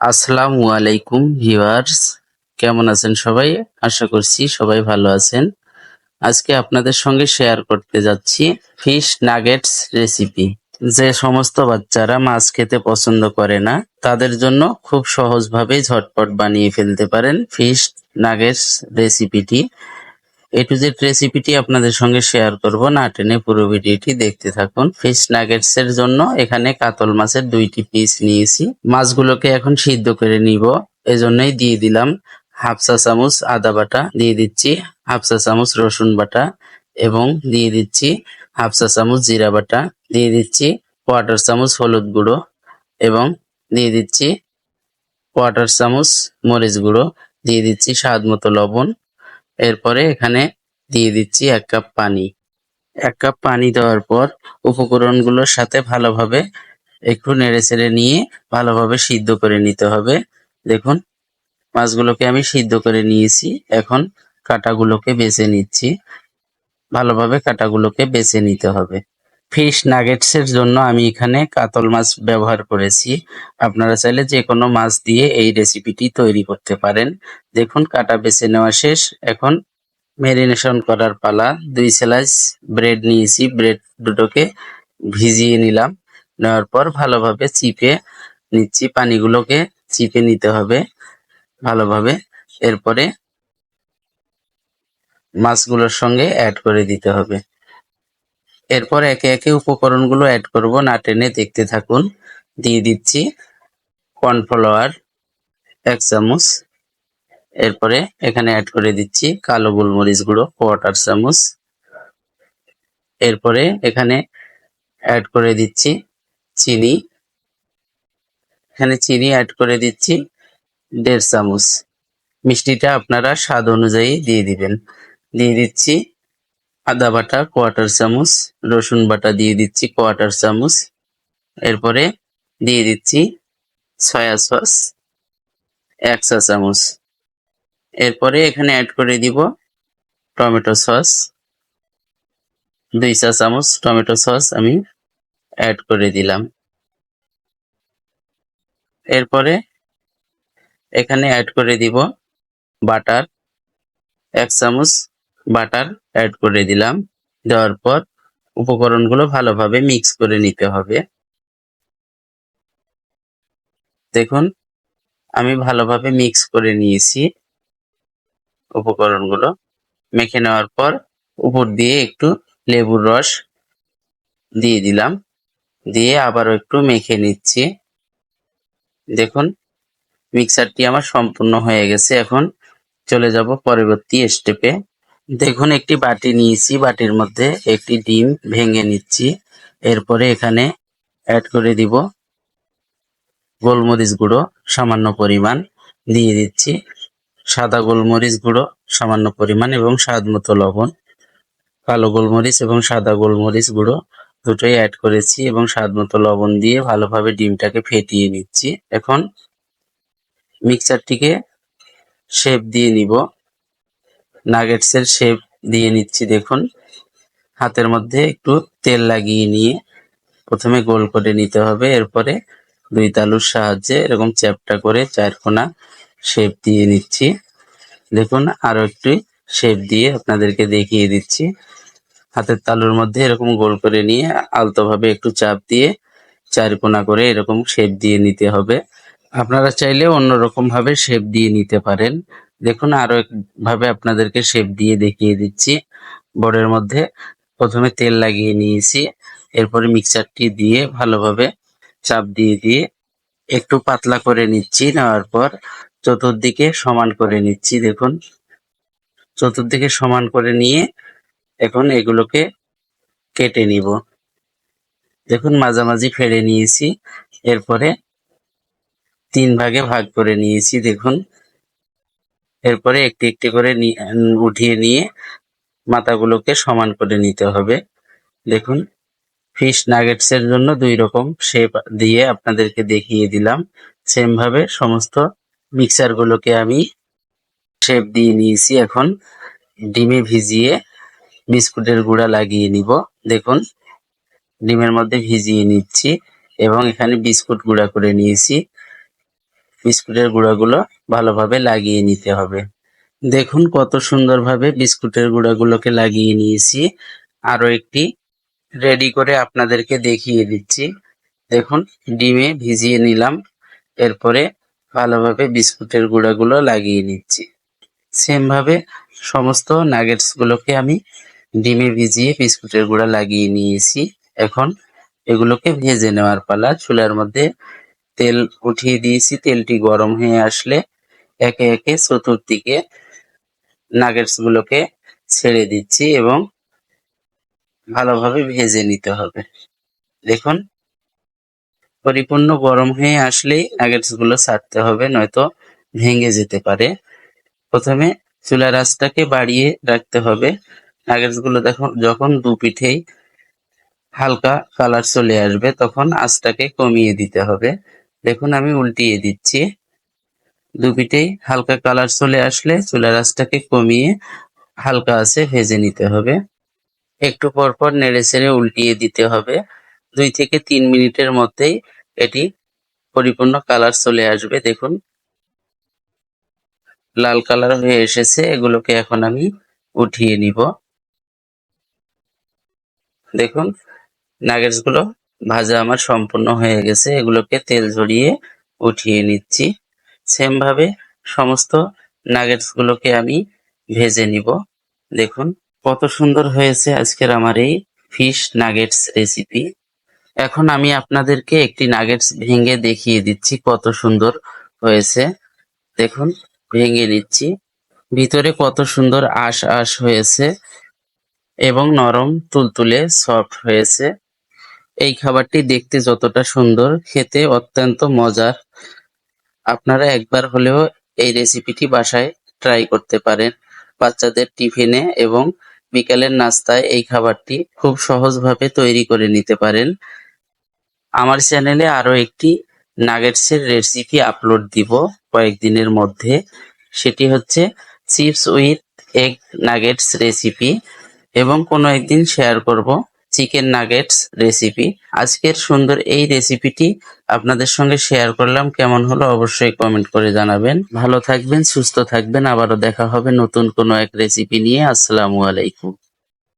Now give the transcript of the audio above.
আসসালামু আলাইকুম ভিউয়ার্স। কেমন আছেন সবাই? আশা করছি সবাই ভালো আছেন। আজকে আপনাদের সঙ্গে শেয়ার করতে যাচ্ছি ফিশ নাগেটস রেসিপি। যে সমস্ত বাচ্চারা মাছ খেতে পছন্দ করে না, তাদের জন্য খুব সহজভাবেই ঝটপট বানিয়ে ফেলতে পারেন ফিশ নাগেটস রেসিপিটি। এ টু জেড রেসিপিটি আপনাদের সঙ্গে শেয়ার করব। না টেনে পুরো ভিডিওটি দেখতে থাকুন। ফিশ নাগেটস এর জন্য এখানে কাতল মাছের দুইটি পিস নিয়েছি। মাছগুলোকে এখন সিদ্ধ করে নিব। এজন্যই দিয়ে দিলাম হাফ চা চামচ আদা বাটা, দিয়ে দিচ্ছি হাফ চা চামচ রসুন বাটা এবং দিয়ে দিচ্ছি হাফ চা চামচ জিরা বাটা, দিয়ে দিচ্ছি কোয়ার্টার চামচ হলুদ গুঁড়ো এবং দিয়ে দিচ্ছি কোয়ার্টার চামচ মরিচ গুঁড়ো, দিয়ে দিচ্ছি স্বাদ মতো লবণ এরপরে এখানে দিয়ে দিচ্ছি এক কাপ পানি। এক কাপ পানি দেওয়ার পর উপকরণগুলোর সাথে ভালোভাবে একটু নেড়ে চেড়ে নিয়ে ভালোভাবে সিদ্ধ করে নিতে হবে। দেখুন, মাছগুলোকে আমি সিদ্ধ করে নিয়েছি। এখন কাটাগুলোকে বেছে নিচ্ছি। ভালোভাবে কাটাগুলোকে বেছে নিতে হবে। ফিশ নাগেটস এর জন্য আমি এখানে কাতল মাছ ব্যবহার করেছি। আপনারা চাইলে যে কোনো মাছ দিয়ে এই রেসিপিটি তৈরি করতে পারেন। দেখুন, কাটা বেছে নেওয়া শেষ। এখন ম্যারিনেশন করার পালা, দুই স্লাইস ব্রেড নিয়েছি। ব্রেড দুটোকে ভিজিয়ে নিলাম। নেওয়ার পর ভালোভাবে চিপে নিচ্ছি। পানিগুলোকে চিপে নিতে হবে ভালোভাবে। এরপরে মাছগুলোর সঙ্গে অ্যাড করে দিতে হবে। এরপর একে একে উপকরণগুলো অ্যাড করব। না টেনে দেখতে থাকুন। দিয়ে দিচ্ছি কর্নফ্লাওয়ার এক চামচ। এরপরে এখানে অ্যাড করে দিচ্ছি কালো গোলমরিচ গুঁড়ো কোয়ার্টার চামচ। এরপরে এখানে অ্যাড করে দিচ্ছি চিনি। এখানে চিনি অ্যাড করে দিচ্ছি দেড় চামচ। মিষ্টিটা আপনারা স্বাদ অনুযায়ী দিয়ে দিবেন। দিয়ে দিচ্ছি আদা বাটা, কোয়ার্টার চামচ, রসুন বাটা দিয়ে দিচ্ছি কোয়ার্টার চামচ। এরপরে দিয়ে দিচ্ছি সয়া সস, এক চা চামচ। এরপরে এখানে অ্যাড করে দিব টমেটো সস। দুই চা চামচ টমেটো সস আমি অ্যাড করে দিলাম। এরপরে এখানে অ্যাড করে দিব বাটার, এক চামচ বাটার অ্যাড করে দিলাম। দেওয়ার পর উপকরণগুলো ভালোভাবে মিক্স করে নিতে হবে। দেখুন, আমি ভালোভাবে মিক্স করে নিয়েছি উপকরণগুলো। মেখে নেওয়ার পর উপর দিয়ে একটু লেবুর রস দিয়ে দিলাম। দিয়ে আবারও একটু মেখে নিচ্ছি। দেখুন মিক্সারটি আমার সম্পূর্ণ হয়ে গেছে। এখন চলে যাব পরবর্তী স্টেপে দেখুন, একটি বাটি নিয়েছি, বাটির মধ্যে একটি ডিম ভেঙে নিচ্ছি। এরপরে এখানে অ্যাড করে দিব গোলমরিচ গুঁড়ো, সামান্য পরিমাণ দিয়ে দিচ্ছি। সাদা গোলমরিচ গুঁড়ো, সামান্য পরিমাণ এবং স্বাদ মতো লবণ। কালো গোলমরিচ এবং সাদা গোলমরিচ গুঁড়ো দুটোই অ্যাড করেছি এবং স্বাদ মতো লবণ দিয়ে ভালোভাবে ডিমটাকে ফেটিয়ে নিচ্ছি। এখন মিক্সারটিকে শেপ দিয়ে নিব। নাগেটসের শেপ দিয়ে নিচ্ছি, দেখুন। হাতের মধ্যে একটু তেল লাগিয়ে নিয়ে প্রথমে গোল করে নিতে হবে, এরপরে দুই তালুর সাহায্যে এরকম চ্যাপটা করে চারকোনা শেপ দিয়ে নিচ্ছি। দেখুন আরও একটি শেপ দিয়ে আপনাদেরকে দেখিয়ে দিচ্ছি। হাতের তালুর মধ্যে এরকম গোল করে নিয়ে আলতোভাবে একটু চাপ দিয়ে চারকোনা করে এরকম শেপ দিয়ে নিতে হবে। আপনারা চাইলে অন্যরকম ভাবে শেপ দিয়ে নিতে পারেন। দেখুন, আরও একভাবে আপনাদেরকে শেপ দিয়ে দেখিয়ে দিচ্ছি। বোর্ডের মধ্যে প্রথমে তেল লাগিয়ে নিয়েছি, এরপরে মিক্সারটি দিয়ে ভালোভাবে চাপ দিয়ে দিয়ে একটু পাতলা করে নিচ্ছি, নেওয়ার পর চতুর্দিকে সমান করে নিচ্ছি, দেখুন। চতুর্দিকে সমান করে নিয়ে এখন এগুলোকে কেটে নিব। দেখুন, মাঝামাঝি ফেড়ে নিয়েছি, এরপরে তিন ভাগে ভাগ করে নিয়েছি, দেখুন। এরপরে একটি একটি করে উঠিয়ে নিয়ে মাথাগুলোকে সমান করে নিতে হবে। দেখুন, ফিশ নাগেটস এর জন্য দুই রকম শেপ দিয়ে আপনাদেরকে দেখিয়ে দিলাম। সেম ভাবে সমস্ত মিক্সার গুলোকে আমি শেপ দিয়ে নিয়েছি। এখন ডিমে ভিজিয়ে বিস্কুটের গুঁড়া লাগিয়ে নিব। দেখুন, ডিমের মধ্যে ভিজিয়ে নিচ্ছি এবং এখানে বিস্কুট গুঁড়া করে নিয়েছি। বিস্কুটের গুঁড়াগুলো ভালোভাবে লাগিয়ে নিতে হবে। দেখুন কত সুন্দরভাবে বিস্কুটের গুঁড়াগুলোকে লাগিয়ে নিয়েছি। আরও একটি রেডি করে আপনাদেরকে দেখিয়ে দিচ্ছি। দেখুন, ডিমে ভিজিয়ে নিলাম। এরপরে ভালোভাবে বিস্কুটের গুঁড়াগুলো লাগিয়ে নিচ্ছি। সেম ভাবে সমস্ত নাগেটস গুলোকে আমি ডিমে ভিজিয়ে বিস্কুটের গুঁড়া লাগিয়ে নিয়েছি। এখন এগুলোকে ভেজে নেওয়ার পালা চুলার মধ্যে তেল উঠিয়ে দিয়েছি। তেলটি গরম হয়ে আসলে একে একে চতুর্দিকে নাগেটস গুলোকে ছেড়ে দিচ্ছি এবং ভালোভাবে ভেজে নিতে হবে। দেখুন, পরিপূর্ণ গরম হয়ে আসলেই নাগেটসগুলো ছাড়তে হবে, নয়তো ভেঙে যেতে পারে। প্রথমে চুলার আঁচটাকে বাড়িয়ে রাখতে হবে। নাগেটসগুলো দেখুন যখন দু পিঠেই হালকা কালার চলে আসবে, তখন আঁচটাকে কমিয়ে দিতে হবে। দেখুন, আমি উল্টিয়ে দিচ্ছি। দু পিঠেই হালকা কালার চলে আসলে চুলার আঁচটাকে কমিয়ে হালকা আছে ভেজে নিতে হবে। একটু পর পর নেড়ে চেড়ে উল্টিয়ে দিতে হবে। দুই থেকে তিন মিনিটের মধ্যেই এটি পরিপূর্ণ কালার চলে আসবে। দেখুন, লাল কালার হয়ে এসেছে। এগুলোকে এখন আমি উঠিয়ে নিব। দেখুন নাগেটসগুলো ভাজা আমার সম্পূর্ণ হয়ে গেছে। এগুলোকে তেল ঝরিয়ে উঠিয়ে নিচ্ছি। সেম ভাবে সমস্ত নাগেটস গুলোকে আমি ভেজে নিব। দেখুন, কত সুন্দর হয়েছে আজকের আমার এই ফিশ নাগেটস রেসিপি এখন আমি আপনাদেরকে একটি নাগেটস ভেঙে দেখিয়ে দিচ্ছি কত সুন্দর হয়েছে। দেখুন, ভেঙে নিচ্ছি। ভিতরে কত সুন্দর আশ আশ হয়েছে এবং নরম তুলতুলে সফট হয়েছে। এই খাবারটি দেখতে যতটা সুন্দর, খেতে অত্যন্ত মজার। আপনারা একবার হলেও এই রেসিপিটি বাসায় ট্রাই করতে পারেন। বাচ্চাদের টিফিনে এবং বিকালের নাস্তায় এই খাবারটি খুব সহজভাবে তৈরি করে নিতে পারেন। আমার চ্যানেলে আরও একটি নাগেটসের রেসিপি আপলোড দিব কয়েকদিনের মধ্যে। সেটি হচ্ছে chips with egg nuggets recipe এবং কোনো একদিন শেয়ার করব। চিকেন নাগেটস রেসিপি আজকের সুন্দর এই রেসিপিটি আপনাদের সঙ্গে শেয়ার করলাম। কেমন হলো অবশ্যই কমেন্ট করে জানাবেন। ভালো থাকবেন, সুস্থ থাকবেন। আবারও দেখা হবে নতুন কোনো এক রেসিপি নিয়ে। আসসালামু আলাইকুম।